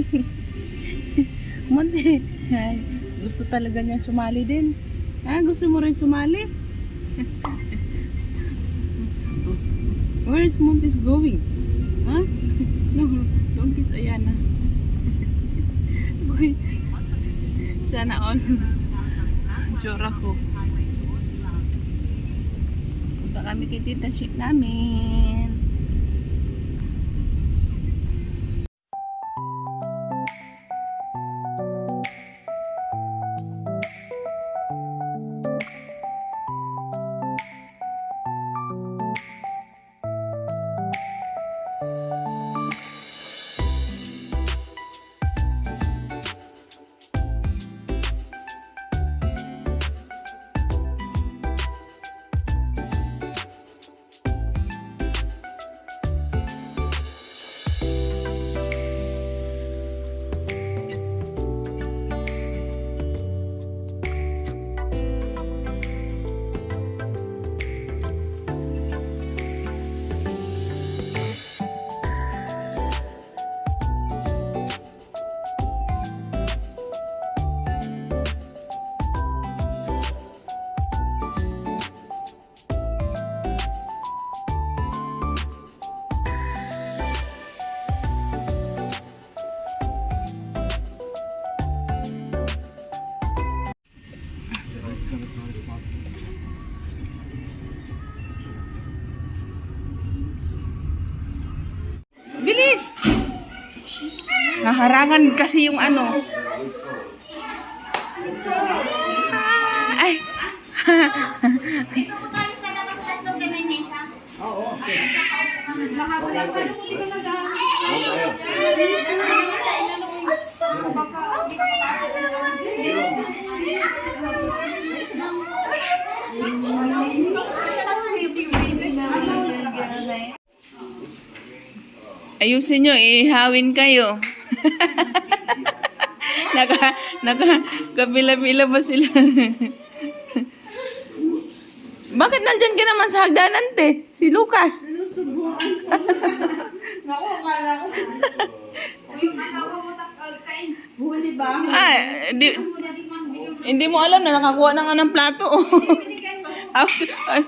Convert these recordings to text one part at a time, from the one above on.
Monte, ay, gusto talaga niya sumali din. Ah, gusto mo rin sumali? Where is Montes going? Ha? No, don't kiss Ayana. Boy, sana all. Tsura ko. Punta kami kay tita shit namin. Naharangan kasi yung ano. Ay! Dito po tayo sa labas sa Dog de Menesa. Oo, okay. Makakulang pa nung hindi makasal. Ayusin nyo, ihawin kayo. naka, naka, kapila-pila ba sila? Bakit nandyan ka naman sa hagdanan, te? Si Lucas. Yung asawa mo kain. Huli ba? Ay, di, hindi mo alam na nakakuha na nga ng plato. oh. Ay, ay.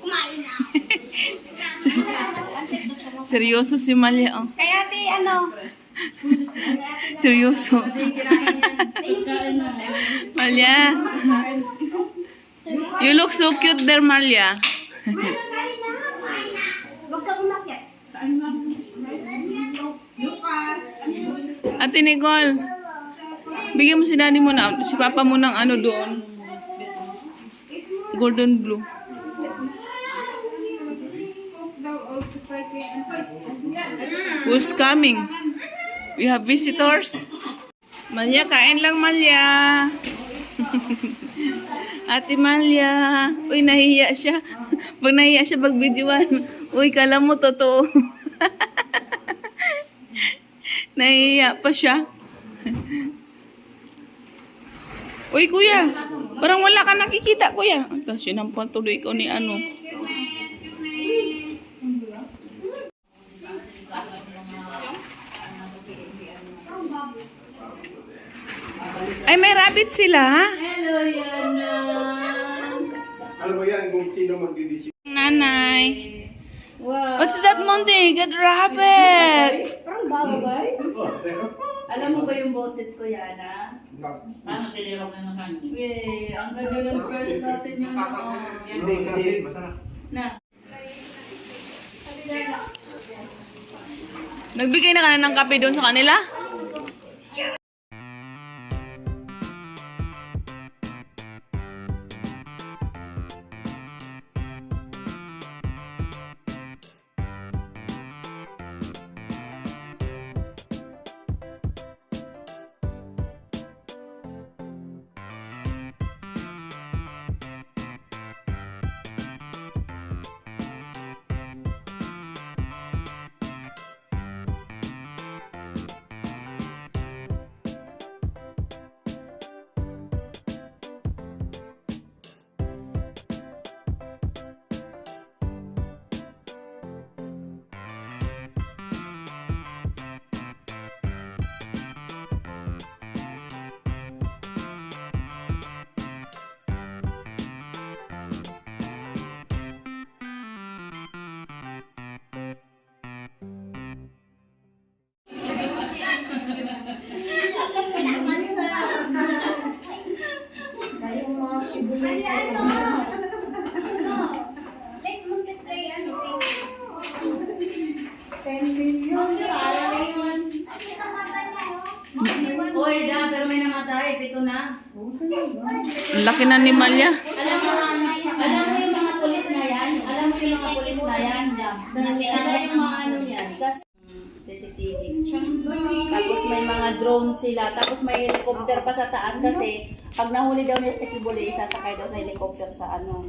Kumain na. Seryoso si Malia. Oh. Kaya ti, ano? Seryoso. Malia. You look so cute there, Malia. Ate Nicole, bigyan mo si daddy mo na, si papa mo ng ano doon. Golden blue. Who's coming? We have visitors. Malya, kain lang Malya. Ate Malya. Uy, nahiya siya. Pag nahiya siya pag videoan. Uy, kala mo totoo. nahiya pa siya. Uy, kuya. Parang wala ka nakikita, kuya. Ito, sinampal tuloy ko ni ano. Ay, may rabbit sila, ha? Alam mo yan kung sino magdidesisyon. Nanay. What's that, Monty? Get rabbit! Parang baba ba? Alam mo ba yung boses ko, Yana? Paano tinirok na ng kanji? Yay! Ang ganda ng first natin yung Hindi kasi Na. Nagbigay na ka na ng kape doon sa kanila? Yeah, pero may namatay. Pito na. Ang laki na ni Malya. Alam mo, alam mo yung mga pulis na yan? Alam mo yung mga pulis na yan? Sila yung mga ano yan. May mga drone sila. Tapos may helicopter pa sa taas kasi pag nahuli daw niya sa Kibuli, isasakay daw sa helicopter sa ano.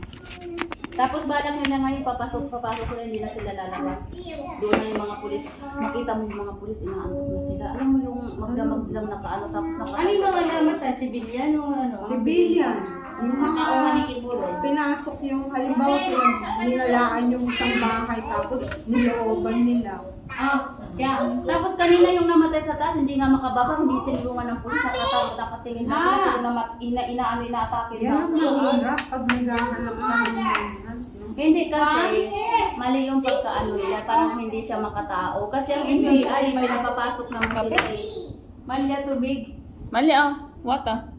Tapos balak nila ngayon papasok, papasok sila, hindi na sila lalabas. Doon na yung mga pulis. Makita mo yung mga pulis, inaantok na sila. Alam mo yung magdamag silang nakaano tapos naka... Ano yung mga namatay? Civilian o ano? Civilian. Yung mga pinasok yung halimbawa pinag nilalaan yung isang bahay tapos nilooban nila. Ah, yeah. Tapos kanina yung namatay sa taas, hindi nga makababa, hindi tinulungan ng pulis, nakatakot nakatingin na sila kung namat, ina, ina, ano, inaatake Yan ang na. mahirap pag naghahanap ng ganyan. Hindi kasi, mali yung pagkaano nila, parang hindi siya makatao. Kasi ang NBI, may napapasok naman sila eh. Malya, tubig. Malya, oh. Wata.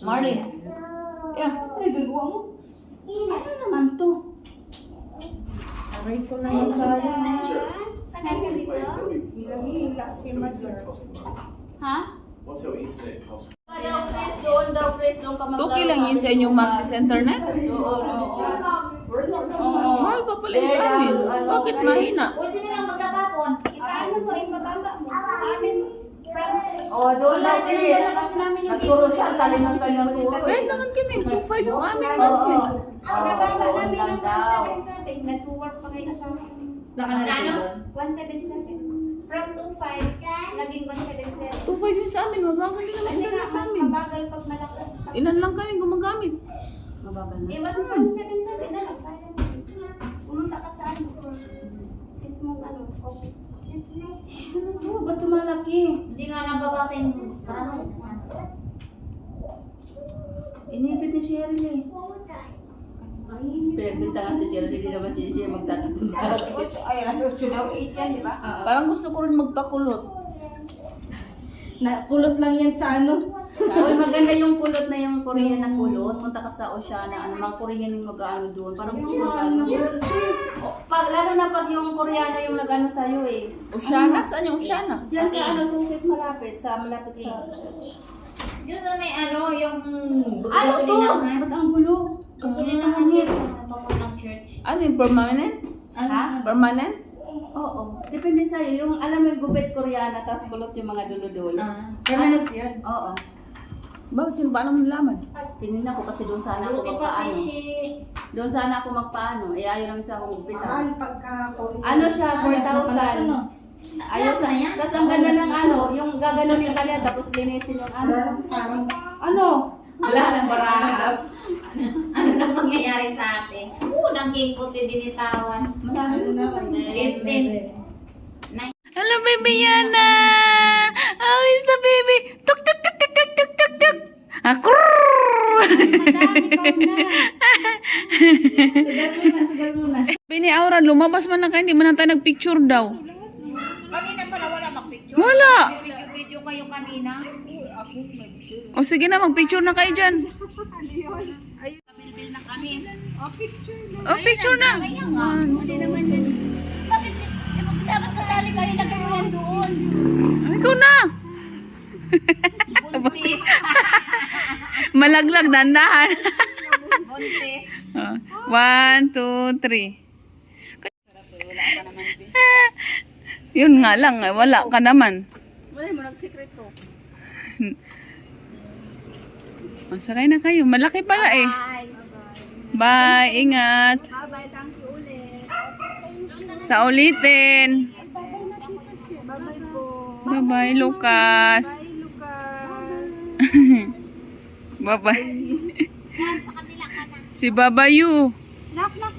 Marlin, Yeah, ano gagawa mo? ano naman to? Aray ko na yung sayang. Sakay ka dito? Hila-hila si Mother. Ha? What's your internet cost? Daw, please, doon daw, please, doon ka maglaro. Tuki lang yun sa inyong sa internet? Doon, oo. Oo. Mahal pa pala yung amin. Bakit mahina? O sino lang magtatapon? Ipaano mo, ipababa mo. Amin, from... Oh, doon daw, Dati please. nung labas namin yung Nagturo siya, ang talim ng kanyang turo. Kahit naman kami, 2.5 yung amin. Oo. Ang nababa Oo, namin lang ng daw. 177. Nag-work pa kayo sa amin. Nakalagay Ano? doon? 177. From 25, naging 177. 2.5 yung sa amin. Mabagal din ang Kasi nga, internet mas namin. mabagal pag malaki. Ilan lang kami gumagamit. Mababa na. Eh, 1.77 na lang, sayang. Pumunta ka sa ano, mismong ano, office. Oh, ba't tumalaki? Hindi nga nababasa yung parang Inipit ni Cheryl eh. Pinagbintangan si Cheryl, hindi naman si Cheryl magtatapon sa Ay, nasa 8 daw, 8 yan, di ba? Parang gusto ko rin magpakulot. Nakulot lang yan sa ano. Uy, maganda yung kulot na yung Korean na kulot. Punta ka sa Oceana, ano, mga Korean yung mag-ano doon. Parang gusto ko ano. O, Pag, lalo na pag yung Koreano yung nag-ano sa'yo eh. Oceana? Saan yung Oceana? Diyan sa ano, susis malapit, sa malapit sa church. Yung sa may ano, yung Ano to? Ba't ang gulo? Gasolinahan yun sa papuntang church. Ano yung permanent? Ha? Permanent? Oo. Depende sa'yo. Yung alam mo yung gupit koreana, tapos kulot yung mga dulo-dulo. Permanent yan. Oo. Bakit sino ba alam mo laman? Tinignan ko kasi doon sana ako Buti magpaano. si... Doon sana ako magpaano. Eh, ayaw lang isa akong. Mahal pagka Ano siya, 4,000. Ayaw sa Tapos ang ganda ng ano, yung gaganunin ka niya, tapos linisin yung ano. Parang Ano? Wala nang baraha. ano nang mangyayari sa atin? Unang king puti binitawan. Marami naman. 15. Lumabas man lang kayo, hindi man na tayo nagpicture daw. Kanina pala wala mag-picture. Wala! Video-video kayo kanina. O sige na, magpicture na kayo dyan. Bilbil na kami. O, picture na. Hindi naman yan. Bakit? Dapat kasali kayo, lagay mo yan doon. Ikaw na. Buntis. Malaglag, dandahan. Buntis. One, two, three. Yun nga lang, eh, wala ka naman. Wala mo nagsikreto. O, sakay na kayo. Malaki pala eh. Bye. Bye, ingat. Bye-bye, thank you ulit. Sa ulitin. Bye-bye po. Bye-bye, Lucas. Bye-bye. Ka na. Si Babayu. Knock, knock,